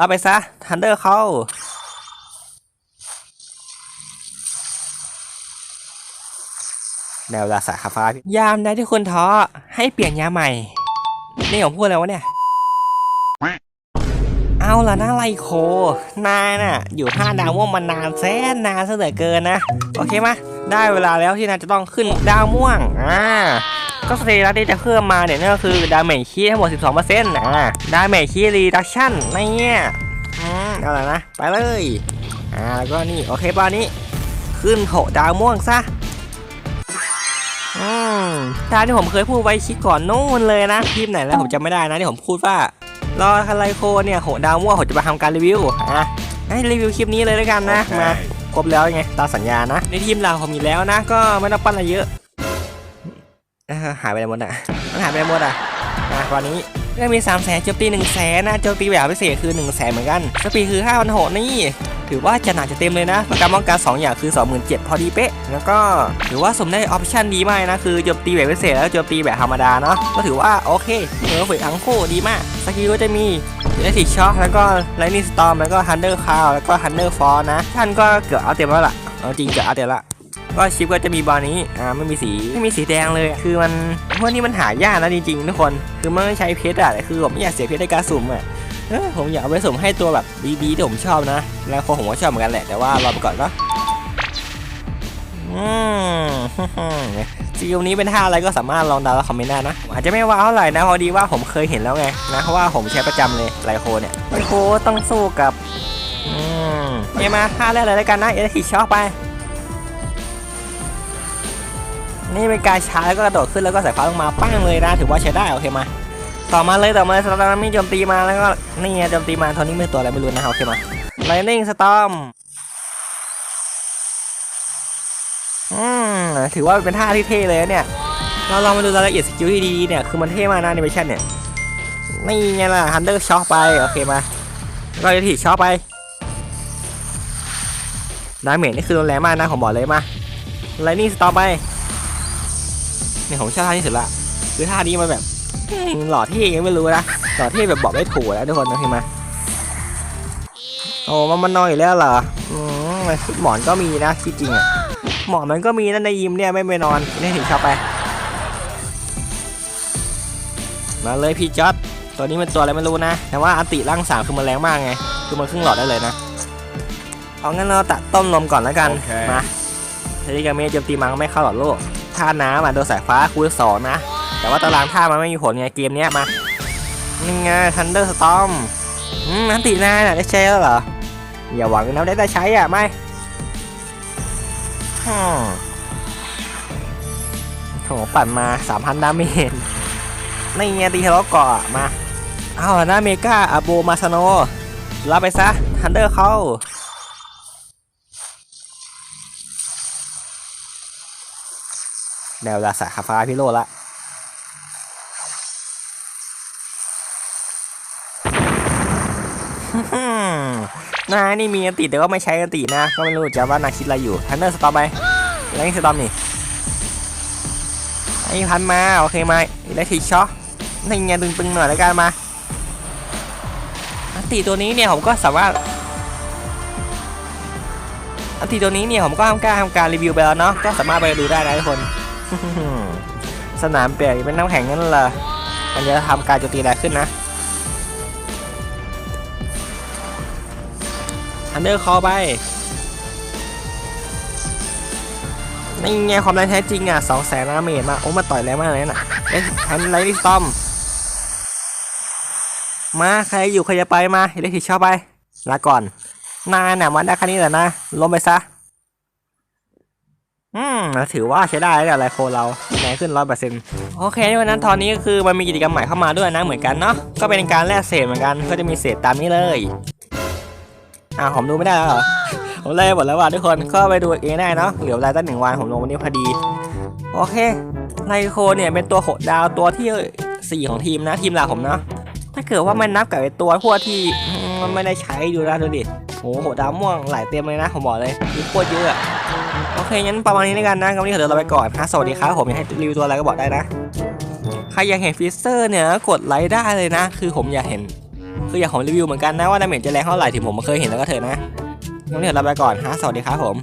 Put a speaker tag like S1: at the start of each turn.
S1: รับไปซะทันเดอร์เข้าแนวลาสาคาฟ้ายามใดที่คุณท้อให้เปลี่ยนยาใหม่ นี่ผมพูดแล้ววะเนี่ย เอาละนะไลโคนายน่ะ อยู่ห้าดาวม่วงมานานแสนนานซะเหลือเกินนะ โอเคมะได้เวลาแล้วที่นายจะต้องขึ้นดาวม่วง อ่า ก็สเตตัสที่จะเพิ่มมาเนี่ยนั่นก็คือดาเมจคีทั้งหมด 12%อ่าดาเมจคีรีดักชั่นในเนี่ยอืมเอาละนะ ไปเลยอ่าแล้วก็นี่ โอเคป่ะนี้ ขึ้นโหดาวม่วงซะอืมตามที่ผมเคยพูดไว้ชิดก่อนนู่นเลยนะคลิปไหนแล้วผมจำไม่ได้นะที่ผมพูดว่ารอคันไลโคเนี่ยโหดาวม่วงผมจะมาทำการรีวิวอะให้รีวิวคลิปนี้เลยแล้วกันนะมาครบแล้วไงตามสัญญานะ ในทีมเราผมมีแล้วนะ ก็ไม่ต้องปั้นอะไรเยอะเอ้อ หายไปไหนหมดอะมันหายไปไหนหมดอะอะวันนี้ก็มี3ามแสนโจมตี1นึ่งแสนนะโจมตีแบบพิเศษคือ1นึ่งแสนเหมือนกันสปีดคือ5 0 0 6นี่ ถือว่าจะหนักจะเต็มเลยนะประกันป้องกัน2อย่างคือ 27,000พอดีเป๊ะ แล้วก็ถือว่าสมได้ออปชั่นดีมากนะ คือโจมตีแบบพิเศษแล้วโจมตีแบบธรรมดาเนาะก็ถือว่าโอเคเออฝึกทั้งคู่ดีมากสกิลก็จะมีเลติช็อคแล้วก็ไลนิ่งสตอมแล้วก็ฮันเดอร์คาวแล้วก็ฮันเดอร์ฟอร์นะท่านก็เกือบเอาเต็มแล้วล่ะเอาจริงเกือบเอาเต็มละ ก็ชิปก็จะมีบอลนี้อ่าไม่มีสีไม่มีสีแดงเลย คือมันพวกนี้มันหายากนะจริงๆทุกคนคือมันไม่ใช้เพชรอะแต่คือผมไม่อยากเสียเพชรในการสุ่มอะผมอยากเอาไปสุ่มให้ตัวแบบดีๆที่ผมชอบนะ แล้วคนผมก็ชอบเหมือนกันแหละแต่ว่ารอไปก่อนเนาะอืมสกิลนี้เป็นท่าอะไรก็สามารถลองดาแล้วคอมเมนต์ได้นะ อาจจะไม่ว้าวเท่าไหร่นะพอดีว่าผมเคยเห็นแล้วไงนะเพราะว่าผมใช้ประจำเลยไลโคเนี่ยไลโคต้องสู้กับอืมเอมาท่าแรกเลยแล้วกันนะเอทีชอบไป นี่เป็นการช้าแล้วก็กระโดดขึ้นแล้วก็สายฟ้าลงมาปั้งเลยนะถือว่าใช้ได้โอเคมาต่อมาเลยต่อมาสตอร์มโจมตีมาแล้วก็นี่ไงโจมตีมาตอนนี้ไม่ตัวอะไรไม่รู้นะโอเคมาไลนิ่งสตอมอืมถือว่าเป็นท่าที่เท่เลยเนี่ยเราลองมาดูรายละเอียดสกิลที่ดีเนี่ยคือมันเท่มากนะแอนิเมชันเนี่ยนี่ไงล่ะฮันเดอร์ช็อคไปโอเคมาก็จะถีช็อคไปดาเมจนี่คือรุนแรงมากนะผมบอกเลยมาไลนิ่งสตอมไป เนี่ยผมชอบท่าที่สุดละคือท่านี้มันแบบอืมหล่อเท่ยังไงไม่รู้นะหล่อเท่แบบบอกไม่ถูกแล้วทุกคนนะเห็นไหมโอ้มันมันนอนอยู่แล้วเหรออืมหมอนก็มีนะที่จริงอะหมอนมันก็มีนั่นในยิมเนี่ยไม่ไปนอนนี่ถึงชอบไปมาเลยพี่จอดตัวนี้เป็นตัวอะไรไม่รู้นะ แต่ว่าอันติร่างสามคือมันแรงมากไง คือมันครึ่งหลอดได้เลยนะ เอางั้นเราตัดต้มลมก่อนแล้วกัน
S2: โอเค
S1: มาเทริกาเมจโจมตีมังไม่เข้าหลอดโลก ท่าน้ำอะโดนสายฟ้าคูณสองนะ แต่ว่าตารางท่ามันไม่มีผลไงเกมเนี้ยมานี่ไงทันเดอร์สตอมอืมอันตินายน่ะได้ใช้แล้วเหรอ อย่าหวังนะได้แต่ใช้อะไม่โถปั่นมา3,000ดาเมจนี่ไงตีทะเลาะเกาะมา เอาละนะเมกาอาโบมาซาโนรับไปซะทันเดอร์เขา แนวลาสาคาฟ้าพิโรจน์ละอืมนานี่มีอันติแต่ว่าไม่ใช้อันตินะ ก็ไม่รู้จะว่านาคิดอะไรอยู่ทันเดอร์สตอมไปแล้วนี่สตอมนี่ไอ้พันมา โอเคมาอิเล็กทริกช็อคนี่ไงตึงๆหน่อยแล้วกันมาอันติตัวนี้เนี่ยผมก็สามารถอันติตัวนี้เนี่ยผมก็ทำการทำการรีวิวไปแล้วเนาะก็สามารถไปดูได้นะทุกคน สนามเปียกเป็นน้ำแข็งนั่นเหรอมันจะทำการโจมตีแรงขึ้นนะอันเดอร์คอไปนี่ไงความแรงแท้จริงอะสองแสนนาเมตรมาโอ้มาต่อยแรงมากเลยน่ะเอ๊ะแฮนไลท์สตอมมาใครอยู่ใครจะไปมาเล็กที่ชอบไปลาก่อนนายน่ะมาได้แค่นี้แหละนะล้มไปซะ อืมถือว่าใช้ได้แล้วไลโคเราแรงขึ้นร้อยเปอร์เซ็นต์โอเคในวันนั้นตอนนี้ก็คือมันมีกิจกรรมใหม่เข้ามาด้วยนะเหมือนกันเนาะก็เป็นการแลกเศษเหมือนกันก็จะมีเศษตามนี้เลยอ่าผมดูไม่ได้แล้วเหรอผมเลยหมดแล้วว่ะทุกคนก็ไปดูเองได้เนาะเหลือเวลาตั้งหนึ่งวันผมลงวันนี้พอดี โอเคไลโคเนี่ยเป็นตัวโหดดาวตัวที่สี่ของทีมนะทีมหลักผมเนาะถ้าเกิดว่ามันนับกับไอ้ตัวพวกที่มันไม่ได้ใช้ดูนะดูดิโอโหหดดาวม่วงหลายเต็มเลยนะผมบอกเลยมีโคตรเยอะ โอเคงั้นประมาณนี้แล้วกันนะวันนี้ขอเดี๋ยวเราไปก่อนนะสวัสดีครับผมอยากให้รีวิวตัวอะไรก็บอกได้นะใครอยากเห็นฟิสเซอร์เนี่ยกดไลค์ได้เลยนะ คือผมอยากเห็น คืออยากผมรีวิวเหมือนกันนะว่าดาเมจจะแรงเท่าไหร่ที่ผมเคยเห็นแล้วก็เถอะนะงั้นเดี๋ยวเราไปก่อนฮะสวัสดีครับผม